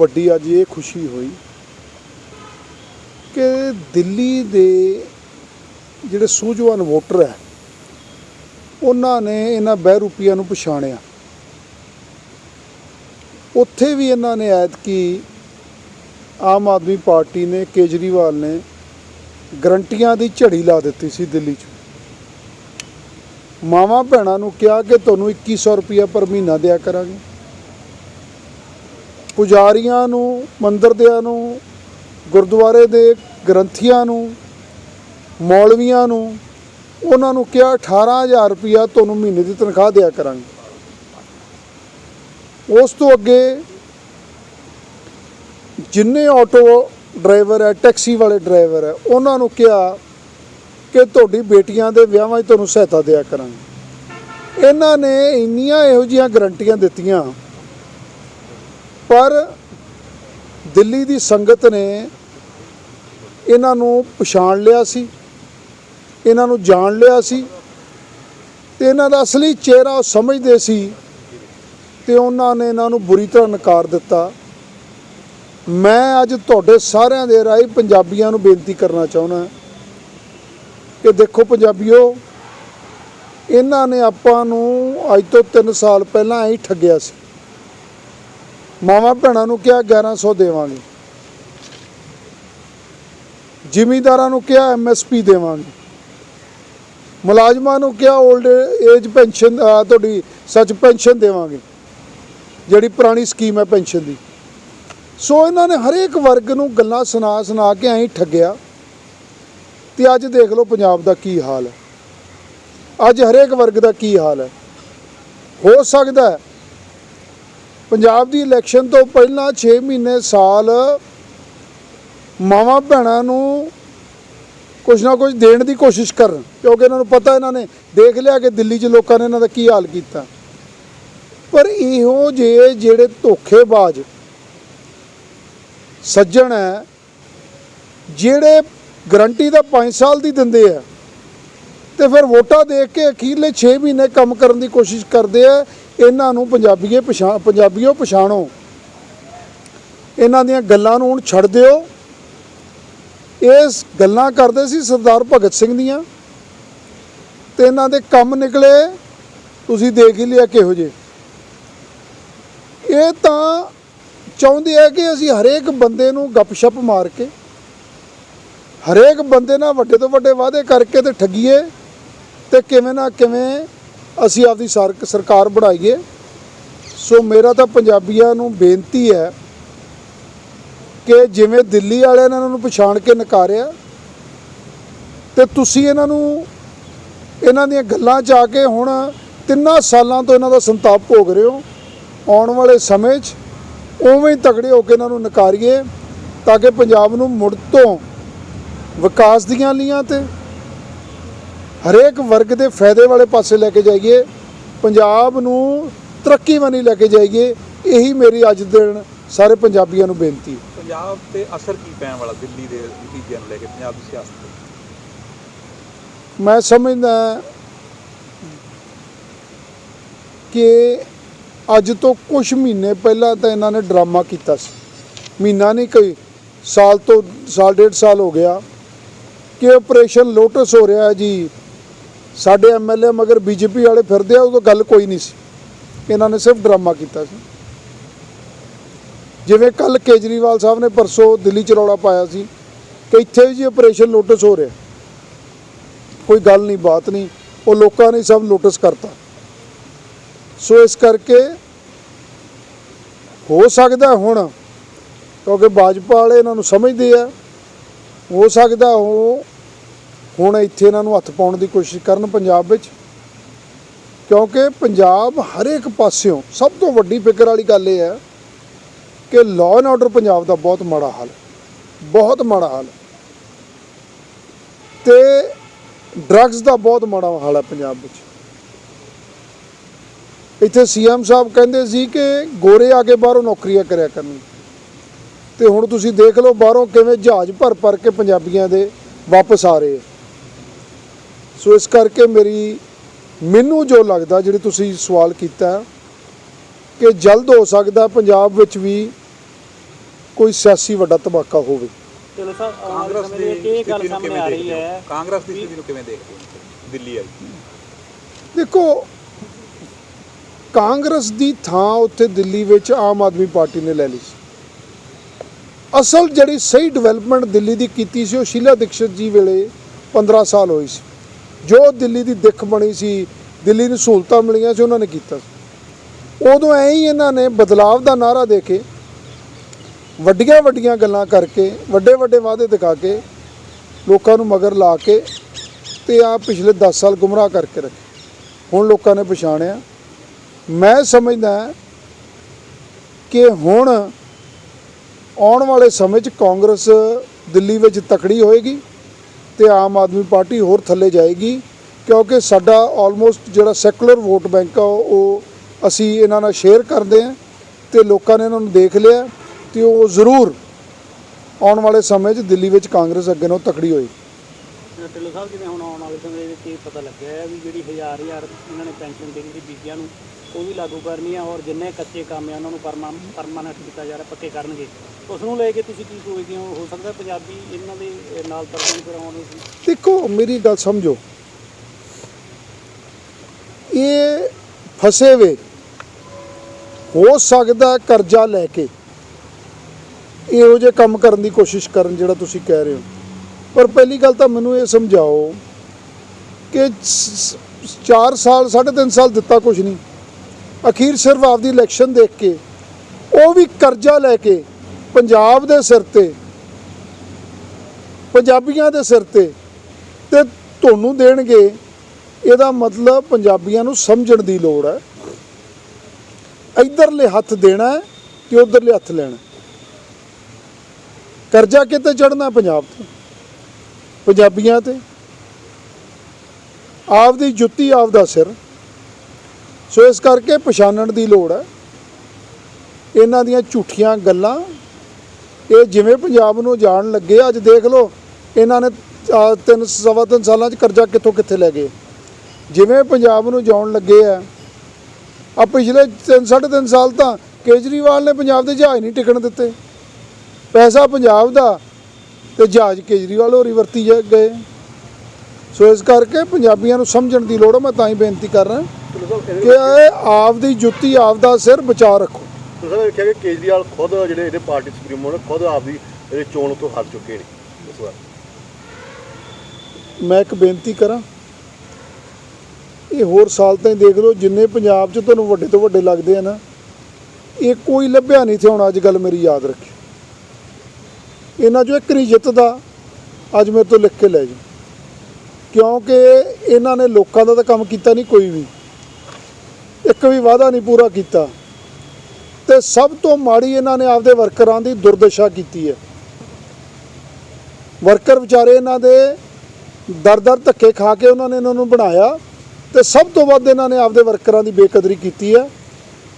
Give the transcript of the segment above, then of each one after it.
ਵੱਡੀ ਅੱਜ ਇਹ ਖੁਸ਼ੀ ਹੋਈ ਕਿ ਦਿੱਲੀ ਦੇ ਜਿਹੜੇ ਸੂਝਵਾਨ ਵੋਟਰ ਹੈ, ਉਹਨਾਂ ਨੇ ਇਹਨਾਂ ਬਹਿਰੂਪੀਆਂ ਨੂੰ ਪਛਾਣਿਆ। ਉੱਥੇ ਵੀ ਇਹਨਾਂ ਨੇ ਐਤਕੀ ਆਮ ਆਦਮੀ ਪਾਰਟੀ ਨੇ, ਕੇਜਰੀਵਾਲ ਨੇ ਗਰੰਟੀਆਂ ਦੀ ਝੜੀ ਲਾ ਦਿੱਤੀ ਸੀ ਦਿੱਲੀ 'ਚ। ਮਾਵਾਂ ਭੈਣਾਂ ਨੂੰ ਕਿਹਾ ਕਿ ਤੁਹਾਨੂੰ 2100 ਰੁਪਇਆ ਪਰ ਮਹੀਨਾ ਦਿਆ ਕਰਾਂਗੇ। ਪੁਜਾਰੀਆਂ ਨੂੰ ਮੰਦਿਰ ਦਿਆਂ ਨੂੰ, ਗੁਰਦੁਆਰੇ ਦੇ ਗ੍ਰੰਥੀਆਂ ਨੂੰ, ਮੌਲਵੀਆਂ ਨੂੰ, ਉਹਨਾਂ ਨੂੰ ਕਿਹਾ 18000 ਰੁਪਇਆ ਤੁਹਾਨੂੰ ਮਹੀਨੇ ਦੀ ਤਨਖਾਹ ਦਿਆ ਕਰਾਂਗੇ। ਉਸ ਤੋਂ ਅੱਗੇ ਜਿੰਨੇ ਆਟੋ ਡਰਾਈਵਰ ਹੈ, ਟੈਕਸੀ ਵਾਲੇ ਡਰਾਈਵਰ ਹੈ, ਉਹਨਾਂ ਨੂੰ ਕਿਹਾ ਕਿ ਤੁਹਾਡੀ ਬੇਟੀਆਂ ਦੇ ਵਿਆਹਾਂ 'ਚ ਤੁਹਾਨੂੰ ਸਹਾਇਤਾ ਦਿਆ ਕਰਾਂਗੇ। ਇਹਨਾਂ ਨੇ ਇੰਨੀਆਂ ਇਹੋ ਜਿਹੀਆਂ ਗਰੰਟੀਆਂ ਦਿੱਤੀਆਂ ਪਰ ਦਿੱਲੀ ਦੀ ਸੰਗਤ ਨੇ ਇਹਨਾਂ ਨੂੰ ਪਛਾਣ ਲਿਆ ਸੀ, ਇਹਨਾਂ ਨੂੰ ਜਾਣ ਲਿਆ ਸੀ ਤੇ ਇਹਨਾਂ ਦਾ ਅਸਲੀ ਚਿਹਰਾ ਉਹ ਸਮਝਦੇ ਸੀ ਤੇ ਉਹਨਾਂ ਨੇ ਇਹਨਾਂ ਨੂੰ ਬੁਰੀ ਤਰ੍ਹਾਂ ਨਕਾਰ ਦਿੱਤਾ। ਮੈਂ ਅੱਜ ਤੁਹਾਡੇ ਸਾਰਿਆਂ ਦੇ ਰਾਹੀਂ ਪੰਜਾਬੀਆਂ ਨੂੰ ਬੇਨਤੀ ਕਰਨਾ ਚਾਹੁੰਦਾ ਕਿ ਦੇਖੋ ਪੰਜਾਬੀਓ, ਇਹਨਾਂ ਨੇ ਆਪਾਂ ਨੂੰ ਅੱਜ ਤੋਂ 3 ਸਾਲ ਪਹਿਲਾਂ ਹੀ ਠੱਗਿਆ ਸੀ। ਮਾਵਾਂ ਭੈਣਾਂ ਨੂੰ ਕਿਹਾ 1100 ਦੇਵਾਂਗੇ। ਜ਼ਿਮੀਂਦਾਰਾਂ ਨੂੰ ਕਿਹਾ ਐਮਐਸਪੀ ਦੇਵਾਂਗੇ। ਮੁਲਾਜ਼ਮਾਂ ਨੂੰ ਕਿਹਾ 올ਡ ਏਜ ਪੈਨਸ਼ਨ ਤੁਹਾਡੀ ਸੱਚ ਪੈਨਸ਼ਨ ਦੇਵਾਂਗੇ। ਜਿਹੜੀ ਪੁਰਾਣੀ ਸਕੀਮ ਹੈ ਪੈਨਸ਼ਨ ਦੀ। ਸੋ ਇਹਨਾਂ ਨੇ ਹਰੇਕ ਵਰਗ ਨੂੰ ਗੱਲਾਂ ਸੁਣਾ ਸੁਣਾ ਕੇ ਐਂ ਠੱਗਿਆ। ਤੇ ਅੱਜ ਦੇਖ ਲਓ ਪੰਜਾਬ ਦਾ ਕੀ ਹਾਲ ਹੈ। ਅੱਜ ਹਰੇਕ ਵਰਗ ਦਾ ਕੀ ਹਾਲ ਹੈ। ਹੋ ਸਕਦਾ ਹੈ ਪੰਜਾਬ ਦੀ ਇਲੈਕਸ਼ਨ ਤੋਂ ਪਹਿਲਾਂ 6 ਮਹੀਨੇ ਸਾਲ ਮਾਵਾਂ ਭੈਣਾਂ ਨੂੰ ਕੁਝ ਨਾ ਕੁਝ ਦੇਣ ਦੀ ਕੋਸ਼ਿਸ਼ ਕਰਨ, ਕਿਉਂਕਿ ਇਹਨਾਂ ਨੂੰ ਪਤਾ ਇਹਨਾਂ ਨੇ ਦੇਖ ਲਿਆ ਕਿ ਦਿੱਲੀ 'ਚ ਲੋਕਾਂ ਨੇ ਇਹਨਾਂ ਦਾ ਕੀ ਹਾਲ ਕੀਤਾ। ਪਰ ਇਹੋ ਜਿਹੇ ਜਿਹੜੇ ਧੋਖੇਬਾਜ਼ ਸੱਜਣ ਹੈ, ਜਿਹੜੇ ਗਰੰਟੀ ਤਾਂ 5 ਸਾਲ ਦੀ ਦਿੰਦੇ ਆ, ਤੇ ਫਿਰ ਵੋਟਾਂ ਦੇਖ ਕੇ ਅਖੀਰਲੇ 6 ਮਹੀਨੇ ਕੰਮ ਕਰਨ ਦੀ ਕੋਸ਼ਿਸ਼ ਕਰਦੇ ਆ ਇਹਨਾਂ ਨੂੰ ਪੰਜਾਬੀਏ ਪਛਾਣ ਪੰਜਾਬੀਓ ਪਛਾਣੋ। ਇਹਨਾਂ ਦੀਆਂ ਗੱਲਾਂ ਨੂੰ ਹੁਣ ਛੱਡ ਦਿਓ। ਇਸ ਗੱਲਾਂ ਕਰਦੇ ਸੀ ਸਰਦਾਰ ਭਗਤ ਸਿੰਘ ਦੀਆਂ। ਤੇ ਇਹਨਾਂ ਦੇ ਕੰਮ ਨਿਕਲੇ। ਤੁਸੀਂ ਦੇਖ ਹੀ ਲਿਆ ਕਿਹੋ ਜਿਹੇ। ਇਹ ਤਾਂ ਚਾਹੁੰਦੇ ਆ ਕਿ ਅਸੀਂ ਹਰੇਕ ਬੰਦੇ ਨੂੰ ਗੱਪਸ਼ਪ ਮਾਰ ਕੇ, ਹਰੇਕ ਬੰਦੇ ਨਾਲ ਵੱਡੇ ਤੋਂ ਵੱਡੇ ਵਾਅਦੇ ਕਰਕੇ ਤੇ ਠੱਗੀਏ ਤੇ ਕਿਵੇਂ ਨਾ ਕਿਵੇਂ ਅਸੀਂ ਆਪਦੀ ਸਰਕਾਰ ਬਣਾਈਏ। ਸੋ ਮੇਰਾ ਤਾਂ ਪੰਜਾਬੀਆਂ ਨੂੰ ਬੇਨਤੀ ਹੈ ਕਿ ਜਿਵੇਂ ਦਿੱਲੀ ਵਾਲਿਆਂ ਨੇ ਇਹਨਾਂ ਨੂੰ ਪਛਾਣ ਕੇ ਨਕਾਰਿਆ, ਤੇ ਤੁਸੀਂ ਇਹਨਾਂ ਨੂੰ ਇਹਨਾਂ ਦੀਆਂ ਗੱਲਾਂ 'ਚ ਆ ਕੇ ਹੁਣ ਤਿੰਨਾਂ ਸਾਲਾਂ ਤੋਂ ਇਹਨਾਂ ਦਾ ਸੰਤਾਪ ਭੋਗ ਰਹੇ ਹੋ। ਆਉਣ ਵਾਲੇ ਸਮੇਂ 'ਚ ਉਵੇਂ ਹੀ ਤਗੜੇ ਹੋ ਕੇ ਇਹਨਾਂ ਨੂੰ ਨਕਾਰੀਏ ਤਾਂ ਕਿ ਪੰਜਾਬ ਨੂੰ ਮੁੜ ਤੋਂ ਵਿਕਾਸ ਦੀਆਂ ਲੀਆਂ ਤੇ ਹਰੇਕ ਵਰਗ ਦੇ ਫਾਇਦੇ ਵਾਲੇ ਪਾਸੇ ਲੈ ਕੇ ਜਾਈਏ ਪੰਜਾਬ ਨੂੰ ਤਰੱਕੀ ਵਨੀ ਲੈ ਕੇ ਜਾਈਏ ਇਹੀ ਮੇਰੀ ਅੱਜ ਦਿਨ ਸਾਰੇ ਪੰਜਾਬੀਆਂ ਨੂੰ ਬੇਨਤੀ ਹੈ। ਪੰਜਾਬ ਤੇ ਅਸਰ ਕੀ ਪੈਣ ਵਾਲਾ ਦਿੱਲੀ ਦੇ ਨਤੀਜਿਆਂ ਨੂੰ ਲੈ ਕੇ ਪੰਜਾਬ ਦੀ ਸਿਆਸਤ ਤੇ? ਮੈਂ ਸਮਝਦਾ ਕਿ ਅੱਜ ਤੋਂ ਕੁਝ ਮਹੀਨੇ ਪਹਿਲਾਂ ਤਾਂ ਇਹਨਾਂ ਨੇ ਡਰਾਮਾ ਕੀਤਾ ਸੀ। ਮਹੀਨਾ ਨਹੀਂ ਕੋਈ ਸਾਲ ਤੋਂ ਸਾਲ ਡੇਢ ਸਾਲ ਹੋ ਗਿਆ ਕਿ ਆਪਰੇਸ਼ਨ ਲੋਟਸ ਹੋ ਰਿਹਾ ਜੀ। ਸਾਡੇ ਐਮਐਲਏ ਮਗਰ ਬੀਜੇਪੀ ਵਾਲੇ ਫਿਰਦੇ ਆ, ਉਦੋਂ ਗੱਲ ਕੋਈ ਨਹੀਂ ਸੀ। ਇਹਨਾਂ ਨੇ ਸਿਰਫ ਡਰਾਮਾ ਕੀਤਾ ਸੀ। ਜਿਵੇਂ ਕੱਲ ਕੇਜਰੀਵਾਲ ਸਾਹਿਬ ਨੇ ਪਰਸੋਂ ਦਿੱਲੀ ਚ ਰੌਲਾ ਪਾਇਆ ਸੀ ਕਿ ਇੱਥੇ ਵੀ ਜੀ ਆਪਰੇਸ਼ਨ ਲੋਟਸ ਹੋ ਰਿਹਾ। ਕੋਈ ਗੱਲ ਨਹੀਂ, ਬਾਤ ਨਹੀਂ। ਉਹ ਲੋਕਾਂ ਨੇ ਸਭ ਨੋਟਿਸ ਕਰਤਾ। ਸੋ ਇਸ ਕਰਕੇ ਹੋ ਸਕਦਾ ਹੁਣ, ਕਿਉਂਕਿ ਭਾਜਪਾ ਵਾਲੇ ਇਹਨਾਂ ਨੂੰ ਸਮਝਦੇ ਆ, ਹੋ ਸਕਦਾ ਉਹ ਹੁਣ ਇੱਥੇ ਇਹਨਾਂ ਨੂੰ ਹੱਥ ਪਾਉਣ ਦੀ ਕੋਸ਼ਿਸ਼ ਕਰਨ ਪੰਜਾਬ ਵਿੱਚ, ਕਿਉਂਕਿ ਪੰਜਾਬ ਹਰੇਕ ਪਾਸਿਓਂ ਸਭ ਤੋਂ ਵੱਡੀ ਫਿਕਰ ਵਾਲੀ ਗੱਲ ਇਹ ਹੈ ਕਿ ਲਾਅ ਐਂਡ ਆਰਡਰ ਪੰਜਾਬ ਦਾ ਬਹੁਤ ਮਾੜਾ ਹਾਲ ਬਹੁਤ ਮਾੜਾ ਹਾਲ ਹੈ। ਤੇ ਡਰੱਗਸ ਦਾ ਬਹੁਤ ਮਾੜਾ ਹਾਲ ਹੈ ਪੰਜਾਬ ਵਿੱਚ। ਇੱਥੇ ਸੀਐਮ ਸਾਹਿਬ ਕਹਿੰਦੇ ਸੀ ਕਿ ਗੋਰੇ ਆ ਕੇ ਬਾਹਰੋਂ ਨੌਕਰੀਆਂ ਕਰਿਆ ਕਰਨ ਤੇ ਹੁਣ ਤੁਸੀਂ ਦੇਖ ਲਓ ਬਾਹਰੋਂ ਕਿਵੇਂ ਜਹਾਜ਼ ਭਰ ਭਰ ਕੇ ਪੰਜਾਬੀਆਂ ਦੇ ਵਾਪਸ ਆ ਰਹੇ ਆ। ਸੋ ਇਸ ਕਰਕੇ ਮੇਰੀ ਮੈਨੂੰ ਜੋ ਲੱਗਦਾ ਜਿਹੜੇ ਤੁਸੀਂ ਸਵਾਲ ਕੀਤਾ ਕਿ ਜਲਦ ਹੋ ਸਕਦਾ ਪੰਜਾਬ ਵਿੱਚ ਵੀ ਕੋਈ ਸਿਆਸੀ ਵੱਡਾ ਧਮਾਕਾ ਹੋਵੇ। ਚਲੋ ਸਾਹਿਬ ਆਉਣ ਵਾਲੇ ਕਾਂਗਰਸ ਸਮੇਂ ਦੀ ਦੇ ਵਿੱਚ ਇਹ ਗੱਲ ਸਥਿਤੀ ਨੂੰ ਸਾਹਮਣੇ ਕਿਵੇਂ ਆ ਰਹੀ ਦੇਖਦੇ ਹੋ? ਹੈ ਕਾਂਗਰਸ ਦੀ ਸਥਿਤੀ ਨੂੰ ਕਿਵੇਂ ਦੇਖਦੇ ਹੋ? ਦਿੱਲੀ ਆਈ ਦੇਖੋ ਕਾਂਗਰਸ ਦੀ ਥਾਂ ਉੱਥੇ ਦਿੱਲੀ ਵਿੱਚ ਆਮ ਆਦਮੀ ਪਾਰਟੀ ਨੇ ਲੈ ਲਈ ਸੀ। ਅਸਲ ਜਿਹੜੀ ਸਹੀ ਡਿਵੈਲਪਮੈਂਟ ਦਿੱਲੀ ਦੀ ਕੀਤੀ ਸੀ ਉਹ ਸ਼ੀਲਾ ਦੀਕਸ਼ਿਤ ਜੀ ਵੇਲੇ 15 ਸਾਲ ਹੋਈ ਸੀ। ਜੋ ਦਿੱਲੀ ਦੀ ਦਿੱਖ ਬਣੀ ਸੀ, ਦਿੱਲੀ ਨੂੰ ਸਹੂਲਤਾਂ ਮਿਲੀਆਂ ਸੀ, ਉਹਨਾਂ ਨੇ ਕੀਤਾ ਉਦੋਂ ਐਂ ਹੀ ਇਹਨਾਂ ਨੇ ਬਦਲਾਵ ਦਾ ਨਾਰਾ ਦੇ ਕੇ ਵੱਡੀਆਂ ਵੱਡੀਆਂ ਗੱਲਾਂ ਕਰਕੇ ਵੱਡੇ ਵੱਡੇ ਵਾਅਦੇ ਦਿਖਾ ਕੇ, ਲੋਕਾਂ ਨੂੰ ਮਗਰ ਲਾ ਕੇ ਤੇ ਆ ਪਿਛਲੇ 10 ਸਾਲ ਗੁੰਮਰਾਹ ਕਰਕੇ ਰੱਖੇ। ਹੁਣ ਲੋਕਾਂ ਨੇ ਪਛਾਣਿਆ। ਮੈਂ ਸਮਝਦਾ ਕਿ ਹੁਣ ਆਉਣ ਵਾਲੇ ਸਮੇਂ 'ਚ ਕਾਂਗਰਸ ਦਿੱਲੀ ਵਿੱਚ ਤਕੜੀ ਹੋਏਗੀ। ਤੇ ਆਮ ਆਦਮੀ ਪਾਰਟੀ ਹੋਰ ਥੱਲੇ ਜਾਏਗੀ, ਕਿਉਂਕਿ ਸਾਡਾ ਆਲਮੋਸਟ ਜਿਹੜਾ ਸੈਕੂਲਰ ਵੋਟ ਬੈਂਕ ਆ, ਉਹ ਉਹ ਅਸੀਂ ਇਹਨਾਂ ਨਾਲ ਸ਼ੇਅਰ ਕਰਦੇ ਹਾਂ ਤੇ ਲੋਕਾਂ ਨੇ ਇਹਨਾਂ ਨੂੰ ਦੇਖ ਲਿਆ ਤੇ ਉਹ ਜ਼ਰੂਰ ਆਉਣ ਵਾਲੇ ਸਮੇਂ 'ਚ ਦਿੱਲੀ ਵਿੱਚ ਕਾਂਗਰਸ ਅੱਗੇ ਨਾਲੋਂ ਤਕੜੀ ਹੋਏਗੀ। ਢਿੱਲੋਂ ਸਾਹਿਬ, ਜਿਵੇਂ ਹੁਣ ਆਉਣ ਵਾਲੇ ਸਮੇਂ ਦੇ ਵਿੱਚ ਇਹ ਪਤਾ ਲੱਗਿਆ ਹੈ ਵੀ ਜਿਹੜੀ ਹਜ਼ਾਰ ਹਜ਼ਾਰ ਇਹਨਾਂ ਨੇ ਪੈਨਸ਼ਨ ਦੇਣੀ ਸੀ ਬੀਬੀਆਂ ਨੂੰ ਉਹ ਵੀ ਲਾਗੂ ਕਰਨੀ ਹੈ ਔਰ ਜਿੰਨੇ ਕੱਚੇ ਕੰਮ ਹੈ ਉਹਨਾਂ ਨੂੰ ਪਰਮਾਨੈਂਟ ਕੀਤਾ ਜਾ ਰਿਹਾ, ਪੱਕੇ ਕਰਨਗੇ। ਉਸ ਨੂੰ ਲੈ ਕੇ ਤੁਸੀਂ ਕੀ ਸੋਚਦੇ ਹੋ? ਹੋ ਸਕਦਾ ਪੰਜਾਬੀ ਇਹਨਾਂ ਦੇ ਨਾਲ ਤਰਫਾਂ ਕਰਾਉਣ ਨੂੰ। ਦੇਖੋ, ਮੇਰੀ ਗੱਲ ਸਮਝੋ। ਇਹ ਫਸੇ ਵੇ ਹੋ ਸਕਦਾ ਕਰਜ਼ਾ ਲੈ ਕੇ ਇਹੋ ਜਿਹੇ ਕੰਮ ਕਰਨ ਦੀ ਕੋਸ਼ਿਸ਼ ਕਰਨ ਜਿਹੜਾ ਤੁਸੀਂ ਕਹਿ ਰਹੇ ਹੋ। ਪਰ ਪਹਿਲੀ ਗੱਲ ਤਾਂ ਮੈਨੂੰ ਇਹ ਸਮਝਾਓ ਕਿ 4 ਸਾਲ 3.5 ਸਾਲ ਦਿੱਤਾ ਕੁਝ ਨਹੀਂ। ਅਖੀਰ ਸਿਰਫ ਆਪਦੀ ਇਲੈਕਸ਼ਨ ਦੇਖ ਕੇ, ਉਹ ਵੀ ਕਰਜ਼ਾ ਲੈ ਕੇ, ਪੰਜਾਬ ਦੇ ਸਿਰ ਤੇ, ਪੰਜਾਬੀਆਂ ਦੇ ਸਿਰ ਤੇ ਤੇ ਤੁਹਾਨੂੰ ਦੇਣਗੇ, ਇਹਦਾ ਮਤਲਬ ਪੰਜਾਬੀਆਂ ਨੂੰ ਸਮਝਣ ਦੀ ਲੋੜ ਹੈ। ਇਧਰਲੇ ਹੱਥ ਦੇਣਾ ਹੈ ਤੇ ਉਧਰਲੇ ਹੱਥ ਲੈਣਾ ਕਰਜ਼ਾ ਕਿਤੇ ਚੜਨਾ ਪੰਜਾਬ ਤੇ? ਪੰਜਾਬੀਆਂ ਤੇ। ਆਪਦੀ ਜੁੱਤੀ, ਆਪਦਾ ਸਿਰ। ਸੋ ਇਸ ਕਰਕੇ ਪਛਾਣਨ ਦੀ ਲੋੜ ਹੈ। ਇਹਨਾਂ ਦੀਆਂ ਝੂਠੀਆਂ ਗੱਲਾਂ, ਇਹ ਜਿਵੇਂ ਪੰਜਾਬ ਨੂੰ ਜਾਣ ਲੱਗੇ, ਅੱਜ ਦੇਖ ਲਓ, ਇਹਨਾਂ ਨੇ ਤਿੰਨ, ਸਵਾ ਤਿੰਨ ਸਾਲਾਂ 'ਚ ਕਰਜ਼ਾ ਕਿੱਥੋਂ ਕਿੱਥੇ ਲੈ ਗਏ। ਜਿਵੇਂ ਪੰਜਾਬ ਨੂੰ ਜਾਣ ਲੱਗੇ ਆ ਆ ਪਿਛਲੇ ਤਿੰਨ, ਸਾਢੇ ਤਿੰਨ ਸਾਲ ਤਾਂ ਕੇਜਰੀਵਾਲ ਨੇ ਪੰਜਾਬ ਦੇ ਜਹਾਜ਼ ਨਹੀਂ ਟਿਕਣ ਦਿੱਤੇ। ਪੈਸਾ ਪੰਜਾਬ ਦਾ ਤੇ ਜਹਾਜ਼ ਕੇਜਰੀਵਾਲ ਹੋਰੀ ਵਰਤੀ ਜਾ- ਗਏ। ਸੋ ਇਸ ਕਰਕੇ ਪੰਜਾਬੀਆਂ ਨੂੰ ਸਮਝਣ ਦੀ ਲੋੜ ਹੈ, ਮੈਂ ਤਾਂ ਹੀ ਬੇਨਤੀ ਕਰ ਰਿਹਾ। ਕਿ ਇਹ ਆਪਦੀ ਜੁੱਤੀ ਆਪਦਾ ਸਿਰ ਬਚਾ ਰੱਖੋ। ਤੁਸੀਂ ਵੇਖਿਆ ਕਿ ਕੇਜਰੀਵਾਲ ਖੁਦ ਜਿਹੜੇ ਇਹਦੇ ਪਾਰਟੀ ਸੁਪਰੀਮੋ ਨੇ ਖੁਦ ਆਪਦੀ ਇਹ ਚੋਣ ਤੋਂ ਹਾਰ ਚੁੱਕੇ ਨੇ ਇਸ ਵਾਰ। ਮੈਂ ਇੱਕ ਬੇਨਤੀ ਕਰਾਂ ਇਹ ਹੋਰ ਸਾਲ ਤਾਂ ਦੇਖ ਲਓ ਜਿੰਨੇ ਪੰਜਾਬ 'ਚ ਤੁਹਾਨੂੰ ਵੱਡੇ ਤੋਂ ਵੱਡੇ ਲੱਗਦੇ ਆ ਨਾ ਇਹ ਕੋਈ ਲੱਭਿਆ ਨਹੀਂ ਹੁਣ ਅੱਜ ਗੱਲ ਮੇਰੀ ਯਾਦ ਰੱਖੀ ਇਹਨਾਂ 'ਚੋਂ ਇੱਕ ਨਹੀਂ ਜਿੱਤਦਾ ਅੱਜ ਮੇਰੇ ਤੋਂ ਲਿਖ ਕੇ ਲੈ ਜੀ ਕਿਉਂਕਿ ਇਹਨਾਂ ਨੇ ਲੋਕਾਂ ਦਾ ਤਾਂ ਕੰਮ ਕੀਤਾ ਨਹੀਂ ਕੋਈ ਵੀ। ਇੱਕ ਵੀ ਵਾਅਦਾ ਨਹੀਂ ਪੂਰਾ ਕੀਤਾ। ਤੇ ਸਭ ਤੋਂ ਮਾੜੀ ਇਹਨਾਂ ਨੇ ਆਪਦੇ ਵਰਕਰਾਂ ਦੀ ਦੁਰਦਸ਼ਾ ਕੀਤੀ ਹੈ। ਵਰਕਰ ਵਿਚਾਰੇ ਇਹਨਾਂ ਦੇ ਦਰ ਦਰ ਧੱਕੇ ਖਾ ਕੇ ਉਹਨਾਂ ਨੇ ਇਹਨਾਂ ਨੂੰ ਬਣਾਇਆ ਤੇ ਸਭ ਤੋਂ ਵੱਧ ਇਹਨਾਂ ਨੇ ਆਪਦੇ ਵਰਕਰਾਂ ਦੀ ਬੇਕਦਰੀ ਕੀਤੀ ਹੈ।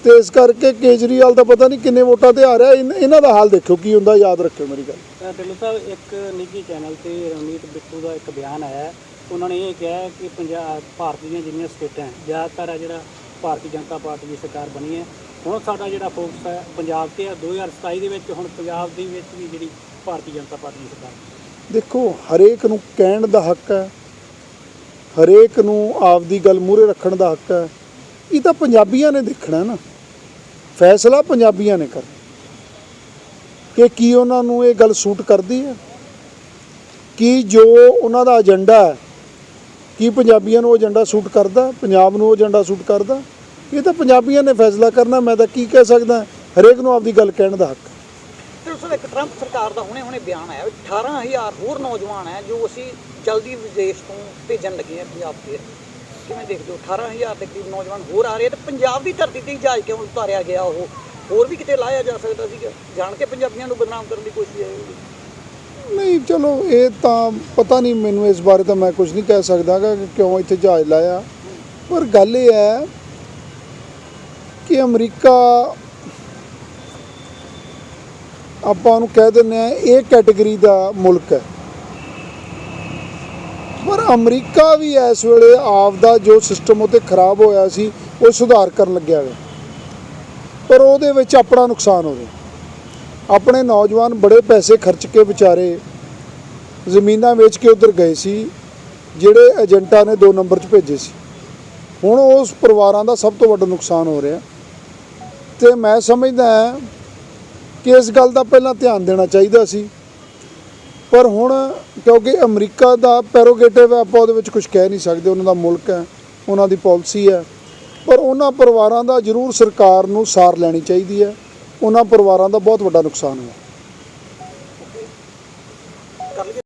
ਤੇ ਇਸ ਕਰਕੇ ਕੇਜਰੀਵਾਲ ਦਾ ਪਤਾ ਨਹੀਂ ਕਿੰਨੇ ਵੋਟਾਂ ਤੇ ਆ ਰਿਹਾ ਇਹਨਾਂ ਦਾ ਹਾਲ ਦੇਖੋ ਕੀ ਹੁੰਦਾ ਯਾਦ ਰੱਖਿਓ ਮੇਰੀ ਗੱਲ। ਢਿੱਲੋਂ ਸਾਹਿਬ, ਇੱਕ ਨਿੱਜੀ ਚੈਨਲ ਤੇ ਰਵਨੀਤ ਬਿੱਟੂ ਦਾ ਇੱਕ ਬਿਆਨ ਆਇਆ ਉਹਨਾਂ ਨੇ ਇਹ ਕਿਹਾ ਕਿ ਪੰਜਾਬ ਭਾਰਤ ਦੀਆਂ ਜਿੰਨੀਆਂ ਸਟੇਟਾਂ ਜ਼ਿਆਦਾਤਰ ਆ ਜਿਹੜਾ ਭਾਰਤੀ ਜਨਤਾ ਪਾਰਟੀ ਦੀ ਸਰਕਾਰ ਬਣੀ ਹੈ। ਹੁਣ ਸਾਡਾ ਜਿਹੜਾ ਫੋਕਸ ਹੈ ਪੰਜਾਬ ਤੇ ਆ 2027 ਦੇ ਵਿੱਚ ਹੁਣ ਪੰਜਾਬ ਦੇ ਵਿੱਚ ਵੀ ਜਿਹੜੀ ਭਾਰਤੀ ਜਨਤਾ ਪਾਰਟੀ ਦੀ ਸਰਕਾਰ ਦੇਖੋ, ਹਰੇਕ ਨੂੰ ਕਹਿਣ ਦਾ ਹੱਕ ਹੈ। ਹਰੇਕ ਨੂੰ ਆਪਦੀ ਗੱਲ ਮੂਹਰੇ ਰੱਖਣ ਦਾ ਹੱਕ ਹੈ। ਇਹ ਤਾਂ ਪੰਜਾਬੀਆਂ ਨੇ ਦੇਖਣਾ ਨਾ। ਫੈਸਲਾ ਪੰਜਾਬੀਆਂ ਨੇ ਕਰਨਾ। ਕਿ ਕੀ ਉਹਨਾਂ ਨੂੰ ਇਹ ਗੱਲ ਸੂਟ ਕਰਦੀ ਹੈ? ਕੀ ਜੋ ਉਹਨਾਂ ਦਾ ਏਜੰਡਾ ਹੈ ਕੀ ਪੰਜਾਬੀਆਂ ਨੂੰ ਉਹ ਏਜੰਡਾ ਸੂਟ ਕਰਦਾ? ਪੰਜਾਬ ਨੂੰ ਉਹ ਏਜੰਡਾ ਸੂਟ ਕਰਦਾ? ਇਹ ਤਾਂ ਪੰਜਾਬੀਆਂ ਨੇ ਫੈਸਲਾ ਕਰਨਾ, ਮੈਂ ਤਾਂ ਕੀ ਕਹਿ ਸਕਦਾ? ਹਰੇਕ ਨੂੰ ਆਪਦੀ ਗੱਲ ਕਹਿਣ ਦਾ ਹੱਕ। ਹੈ ਉਸ ਇੱਕ ਟਰੰਪ ਸਰਕਾਰ ਦਾ ਹੁਣੇ ਹੁਣੇ ਬਿਆਨ ਆਇਆ, ਵੀ 18000 ਹੋਰ ਨੌਜਵਾਨ ਹੈ ਜੋ ਅਸੀਂ ਜਲਦੀ ਵਿਦੇਸ਼ ਤੋਂ ਭੇਜਣ ਲੱਗੇ ਹਾਂ ਪੰਜਾਬ ਤੇ ਕਿਵੇਂ ਦੇਖਦੇ ਹੋ? 18000 ਦੇ ਕਰੀਬ ਨੌਜਵਾਨ ਹੋਰ ਆ ਰਹੇ ਤੇ ਪੰਜਾਬ ਦੀ ਧਰਤੀ ਤੇ ਹੀ ਜਹਾਜ਼ ਕਿਉਂ ਉਤਾਰਿਆ ਗਿਆ ਉਹ? ਹੋਰ ਵੀ ਕਿਤੇ ਲਾਇਆ ਜਾ ਸਕਦਾ ਸੀਗਾ? ਜਾਣ ਕੇ ਪੰਜਾਬੀਆਂ ਨੂੰ ਬਦਨਾਮ ਕਰਨ ਦੀ ਕੋਸ਼ਿਸ਼ ਹੈ ਨਹੀਂ, ਚਲੋ, ਇਹ ਤਾਂ ਪਤਾ ਨਹੀਂ, ਮੈਨੂੰ ਇਸ ਬਾਰੇ ਤਾਂ ਮੈਂ ਕੁਝ ਨਹੀਂ ਕਹਿ ਸਕਦਾ ਗਾ ਕਿ ਕਿਉਂ ਇੱਥੇ ਜਹਾਜ਼ ਲਾਇਆ। ਪਰ ਗੱਲ ਇਹ ਹੈ ਕਿ ਅਮਰੀਕਾ, ਆਪਾਂ ਉਹਨੂੰ ਕਹਿ ਦਿੰਦੇ ਆ ਇਹ ਕੈਟਾਗਰੀ ਦਾ ਮੁਲਕ ਹੈ। ਪਰ ਅਮਰੀਕਾ ਵੀ ਇਸ ਵੇਲੇ ਆਪ ਦਾ ਜੋ ਸਿਸਟਮ ਉਤੇ ਖਰਾਬ ਹੋਇਆ ਸੀ, ਉਹ ਸੁਧਾਰ ਕਰਨ ਲੱਗਿਆ ਹੈ ਪਰ ਉਹਦੇ ਵਿੱਚ ਆਪਣਾ ਨੁਕਸਾਨ ਹੋ ਰਿਹਾ ਆਪਣੇ ਨੌਜਵਾਨ ਬੜੇ ਪੈਸੇ ਖਰਚ ਕੇ ਵਿਚਾਰੇ ਜ਼ਮੀਨਾਂ ਵੇਚ ਕੇ ਉਧਰ ਗਏ ਸੀ, ਜਿਹੜੇ ਏਜੰਟਾਂ ਨੇ ਦੋ ਨੰਬਰ 'ਚ ਭੇਜੇ ਸੀ। ਹੁਣ ਉਸ ਪਰਿਵਾਰਾਂ ਦਾ ਸਭ ਤੋਂ ਵੱਡਾ ਨੁਕਸਾਨ ਹੋ ਰਿਹਾ। ਤੇ ਮੈਂ ਸਮਝਦਾ ਕਿ ਇਸ ਗੱਲ ਦਾ ਪਹਿਲਾਂ ਧਿਆਨ ਦੇਣਾ ਚਾਹੀਦਾ ਸੀ। ਪਰ ਹੁਣ ਕਿਉਂਕਿ ਅਮਰੀਕਾ ਦਾ ਪੈਰੋਗੇਟਿਵ ਹੈ, ਆਪਾਂ ਉਹਦੇ ਵਿੱਚ ਕੁਝ ਕਹਿ ਨਹੀਂ ਸਕਦੇ, ਉਹਨਾਂ ਦਾ ਮੁਲਕ ਹੈ, ਉਹਨਾਂ ਦੀ ਪਾਲਿਸੀ ਹੈ। ਪਰ ਉਹਨਾਂ ਪਰਿਵਾਰਾਂ ਦਾ ਜ਼ਰੂਰ ਸਰਕਾਰ ਨੂੰ ਸਾਰ ਲੈਣੀ ਚਾਹੀਦੀ ਹੈ। ਉਹਨਾਂ ਪਰਿਵਾਰਾਂ ਦਾ ਬਹੁਤ ਵੱਡਾ ਨੁਕਸਾਨ ਹੋਇਆ।